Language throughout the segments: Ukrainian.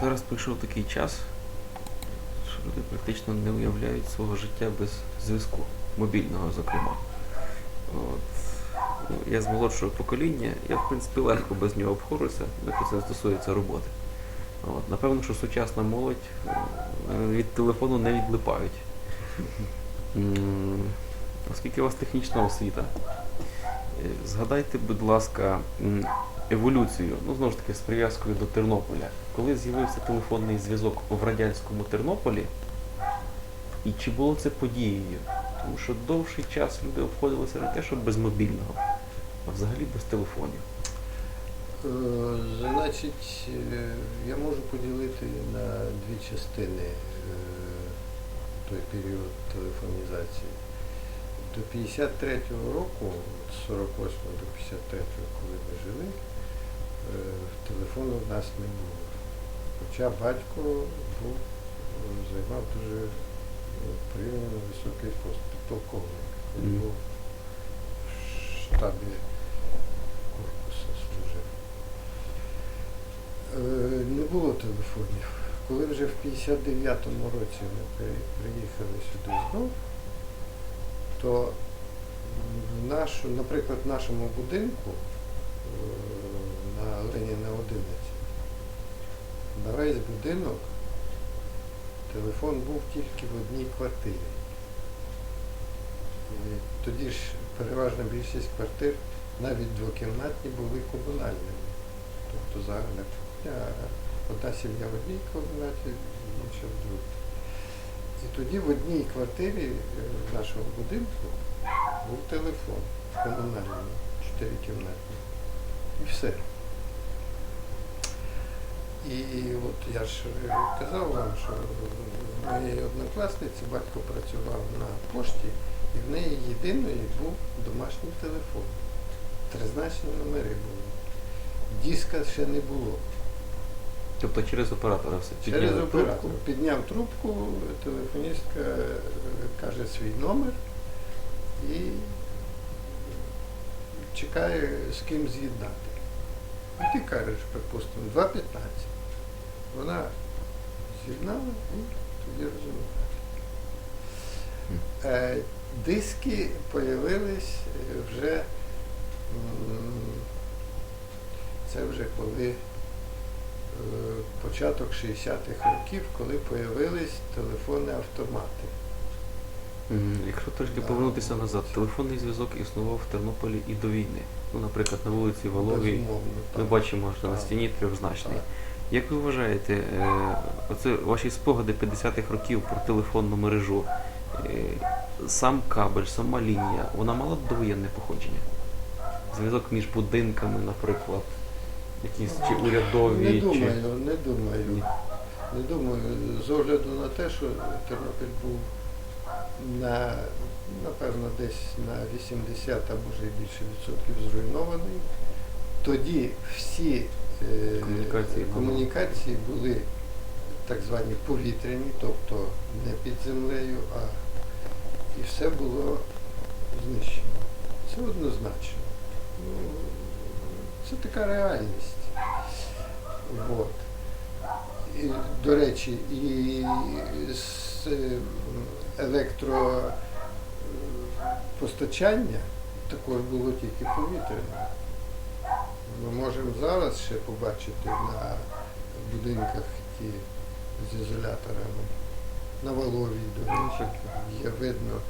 зараз прийшов такий час, що люди практично не уявляють свого життя без зв'язку, мобільного, зокрема. От. Ну, я з молодшого покоління, я в принципі легко без нього обходжуся, якщо це стосується роботи. От. Напевно, що сучасна молодь е, від телефону не відлипають. Оскільки у вас технічна освіта, е, згадайте, будь ласка, еволюцію, ну знову ж таки з прив'язкою до Тернополя. Коли з'явився телефонний зв'язок в радянському Тернополі, і чи було це подією? Тому що довший час люди обходилися не те, що без мобільного, а взагалі без телефонів. Е, Значить, е, я можу поділити на дві частини е, той період телефонізації. До 53-го року, з 48 до 53-го, коли ми жили, телефону в нас не було. Хоча батько був, е, займав дуже е, порівняно високий пост, підполковник. Він Мгм. був в штабі корпусу служив. Е, Не було телефонів. Коли вже в 59-му році ми приїхали сюди знов, то в нашу, наприклад, в нашому будинку е, Леніна 11, на весь будинок телефон був тільки в одній квартирі. І тоді ж переважна більшість квартир, навіть двокімнатні, були комунальними. Тобто загальна кухня, одна сім'я в одній кімнаті, інша в другій. І тоді в одній квартирі е, в нашому будинку був телефон комунальний, чотирикімнатний. І все. І от я ж е, казав вам, що моєї однокласниці батько працював на пошті, і в неї єдиної був домашній телефон. Тризначні номери були. Диска ще не було. Тобто через оператора все Через підняли оператор. трубку. Підняв трубку, телефоністка е, каже свій номер і чекає з ким з'єднати. І ти кажеш, припустимо, 2.15. Вона з'єднала і тоді розуміє. Мгм. Е, диски появились вже це вже коли е, початок 60-х років, коли появились телефони автомати. Якщо трошки повернутися назад, телефонний зв'язок існував в Тернополі і до війни. Ну, наприклад, на вулиці Воловій ми бачимо, що на стіні трьохзначний. Як ви вважаєте, е, оце ваші спогади 50-х років про телефонну мережу, е, сам кабель, сама лінія, вона мала довоєнне походження? Зв'язок між будинками, наприклад, якісь чи урядові, Не чи. думаю, не думаю. Ні. Не думаю, з огляду на те, що Тернопіль був на, напевно, десь на 80, а може і більше відсотків зруйнований. Тоді всі Комунікації були. комунікації були так звані повітряні, тобто не під землею, а і все було знищено. Це однозначно. Ну, це така реальність. Вот. І, до речі, і з е, електропостачання також було тільки повітряне. Ми можемо зараз ще побачити на будинках ті з ізоляторами. На Воловій, до речі, є видно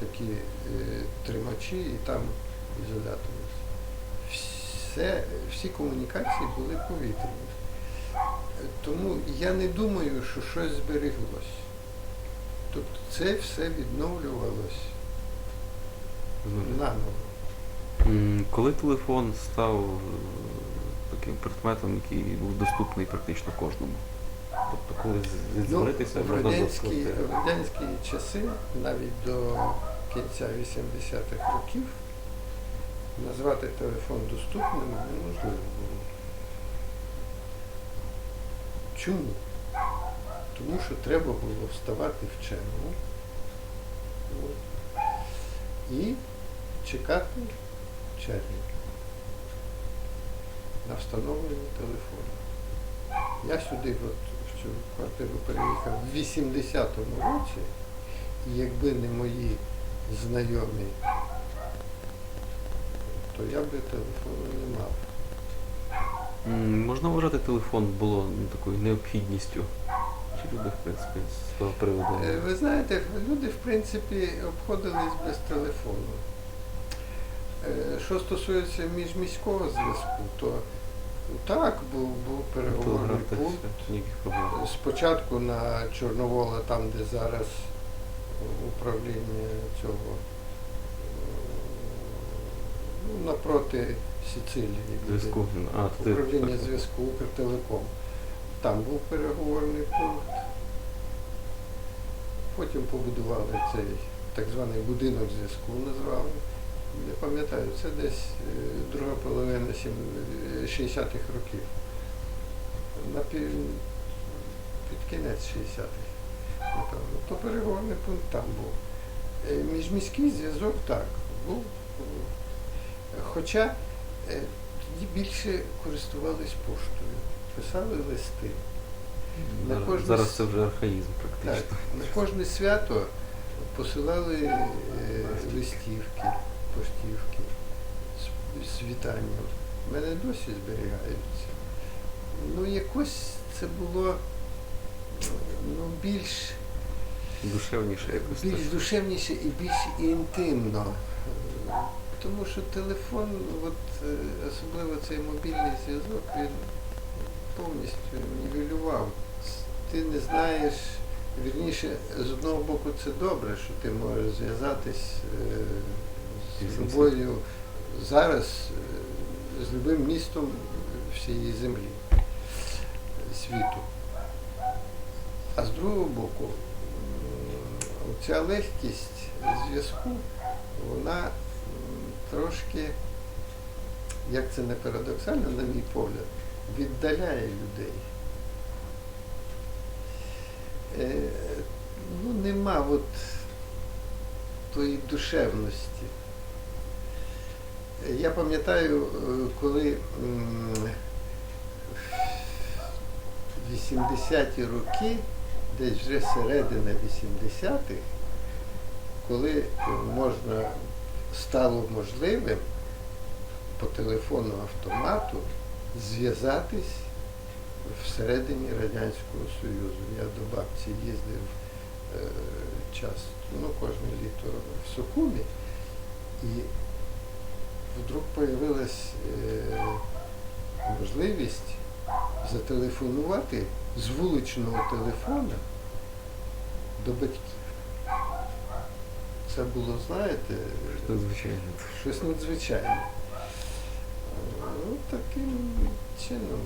такі е, тримачі і там ізолятори. Все, всі комунікації були повітряні. Тому я не думаю, що щось збереглось. Тобто це все відновлювалось наново. Коли телефон став е, таким предметом, який був доступний практично кожному? Тобто, коли зідзвонитися Ну, в можна радянські, в радянські часи, навіть до кінця 80-х років, назвати телефон доступним неможливо було. Чому? Тому що треба було вставати в чергу і чекати черги на встановлення телефону. Я сюди от, в цю квартиру переїхав в 80-му році, і якби не мої знайомі, то я би телефону не мав. Можна вважати телефон було ну, такою необхідністю? Чи люди, в принципі, з того приводу? Е, Ви знаєте, люди в принципі обходились без телефону. Е, Що стосується міжміського зв'язку, то так, був, був переговорний пункт. Спочатку на Чорновола, там, де зараз управління цього, е, ну, напроти Сицилії. Зв'язку. Управління зв'язку Укртелеком. Там був переговорний пункт. Потім побудували цей так званий будинок зв'язку, назвали. Не пам'ятаю, це десь е, друга половина е, 60-х років. На пів... Під кінець 60-х, напевно. То переговорний пункт там був. Е, Міжміський зв'язок так, був. Хоча е, тоді більше користувались поштою, писали листи. на Зараз- кожне Зараз це вже архаїзм Так, на кожне свято посилали е, листівки, поштівки з, з вітанням. Мене досі зберігаються. Ну, якось це було ну, більш, Душевніше якось. більш душевніше і більш інтимно. Тому що телефон, от, е, особливо цей мобільний зв'язок, він повністю нівелював. Ти не знаєш, вірніше, з одного боку це добре, що ти можеш зв'язатись е, з любою зараз, е, з любим містом всієї землі, світу. А з другого боку, ця легкість зв'язку, вона трошки, як це не парадоксально, на мій погляд, віддаляє людей. Е, ну, нема от тої душевності. Я пам'ятаю, е, коли в 80-ті роки, десь вже середина 80-х, коли можна стало можливим по телефону автомату зв'язатись всередині Радянського Союзу. Я до бабці їздив е, часто, ну, кожне літо в Сокумі, і вдруг появилась е, можливість зателефонувати з вуличного телефона до батьків. Це було, знаєте, надзвичайно. щось надзвичайне. Ну, таким чином